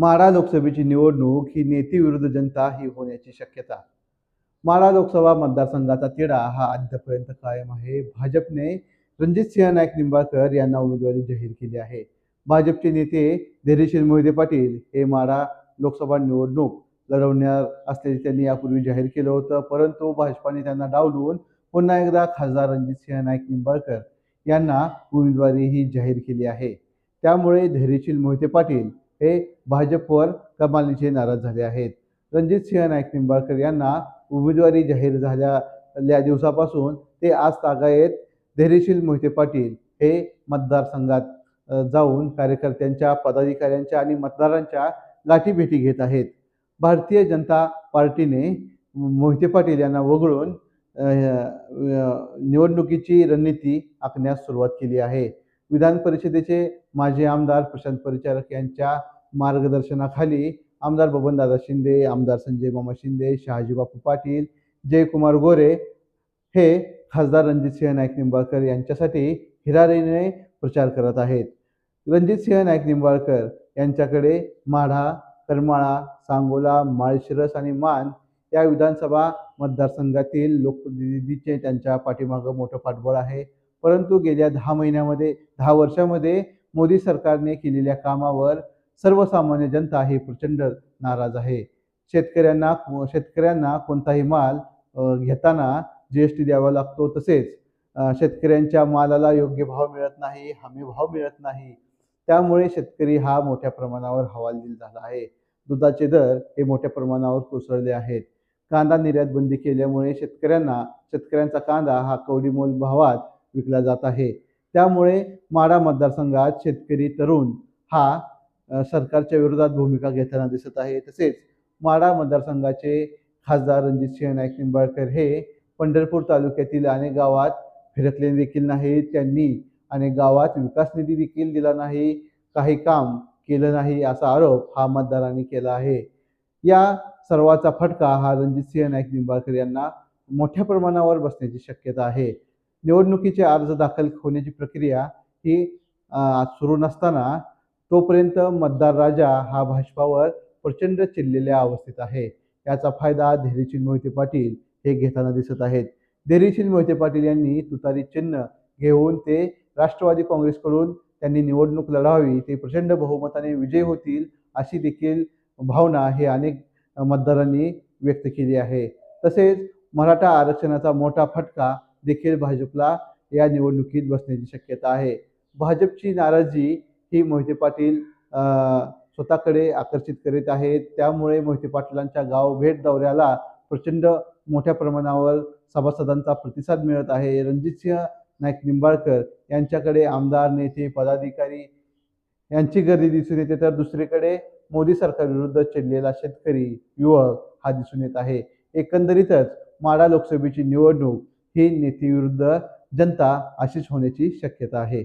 माढा लोकसभेची निवडणूक ही नेतेविरुद्ध जनता ही होण्याची शक्यता. माढा लोकसभा मतदारसंघाचा तिढा हा अद्यापर्यंत कायम आहे. भाजपने रणजित सिंह नाईक निंबाळकर यांना उमेदवारी जाहीर केली आहे. भाजपचे नेते धैर्यशील मोहिते पाटील हे माढा लोकसभा निवडणूक लढवणार असल्याचे त्यांनी यापूर्वी जाहीर केलं होतं. परंतु भाजपाने त्यांना डावलून पुन्हा एकदा खासदार रणजित सिंह नाईक निंबाळकर यांना उमेदवारी ही जाहीर केली आहे. त्यामुळे धैर्यशील मोहिते पाटील हे भाजपवर कमालीचे नाराज झाले आहेत. रणजित सिंह नाईक निंबाळकर यांना उमेदवारी जाहीर झाल्या दिवसापासून ते आज तागायत धैर्यशील मोहिते पाटील हे मतदारसंघात जाऊन कार्यकर्त्यांच्या पदाधिकाऱ्यांच्या आणि मतदारांच्या गाठीभेटी घेत आहेत. भारतीय जनता पार्टीने मोहिते पाटील यांना वगळून निवडणुकीची रणनीती आखण्यास सुरुवात केली आहे. विधान परिषदेचे माजी आमदार प्रशांत परिचारक यांच्या मार्गदर्शनाखाली आमदार बबनदादा शिंदे आमदार संजय मामा शिंदे शहाजी बापू पाटील जयकुमार गोरे हे खासदार रणजितसिंह नाईक निंबाळकर यांच्यासाठी हिरारीने प्रचार करत आहेत. रणजितसिंह नाईक निंबाळकर यांच्याकडे माढा करमाळा सांगोला माळशिरस आणि मान या विधानसभा मतदारसंघातील लोकप्रतिनिधीचे त्यांच्या पाठीमागं मोठं पाठबळ आहे. परंतु गेल्या दहा महिन्यामध्ये दहा वर्षामध्ये मोदी सरकारने केलेल्या कामावर सर्वसामान्य जनता ही प्रचंड नाराज आहे. शेतकऱ्यांना शेतकऱ्यांना कोणताही माल घेताना जी एस टी द्यावा लागतो तसेच शेतकऱ्यांच्या मालाला योग्य भाव मिळत नाही हमी भाव मिळत नाही. त्यामुळे शेतकरी हा मोठ्या प्रमाणावर हवालदिल झाला आहे. दुधाचे दर हे मोठ्या प्रमाणावर कोसळले आहेत. कांदा निर्यात बंदी केल्यामुळे शेतकऱ्यांना शेतकऱ्यांचा कांदा हा कवडीमोल भावात विकला जात आहे. त्यामुळे माडा मतदारसंघात शेतकरी तरुण हा सरकारच्या विरोधात भूमिका घेताना दिसत आहे. तसेच माडा मतदारसंघाचे खासदार रणजित सिंह नाईक निंबाळकर हे पंढरपूर तालुक्यातील अनेक गावात फिरकले देखील नाहीत. त्यांनी अनेक गावात विकास निधी देखील दिला नाही. काही काम केलं नाही असा आरोप हा मतदारांनी केला आहे. या सर्वाचा फटका हा रणजित सिंह नाईक निंबाळकर यांना मोठ्या प्रमाणावर बसण्याची शक्यता आहे. निवडणुकीचे अर्ज दाखल होण्याची प्रक्रिया ही सुरू नसताना तोपर्यंत मतदार राजा हा भाजपावर प्रचंड चिडलेल्या अवस्थेत आहे. याचा फायदा धैर्यशील मोहिते पाटील हे घेताना दिसत आहेत. धैर्यशील मोहिते पाटील यांनी तुतारी चिन्ह घेऊन ते राष्ट्रवादी काँग्रेसकडून त्यांनी निवडणूक लढावी ते प्रचंड बहुमताने विजय होतील अशी देखील भावना हे अनेक मतदारांनी व्यक्त केली आहे. तसेच मराठा आरक्षणाचा मोठा फटका देखील भाजपला या निवडणुकीत बसण्याची शक्यता आहे. भाजपची नाराजी ही मोहिते पाटील स्वतःकडे आकर्षित करीत आहेत. त्यामुळे मोहिते पाटलांच्या गाव भेट दौऱ्याला प्रचंड मोठ्या प्रमाणावर सभासदांचा प्रतिसाद मिळत आहे. रणजितसिंह नाईक निंबाळकर यांच्याकडे आमदार नेते पदाधिकारी यांची गर्दी दिसून येते. तर दुसरीकडे मोदी सरकारविरुद्ध चिडलेला शेतकरी युवक हा दिसून येत आहे. एकंदरीतच माडा लोकसभेची निवडणूक ही नीतीविरुद्ध जनता अशीच होण्याची शक्यता आहे.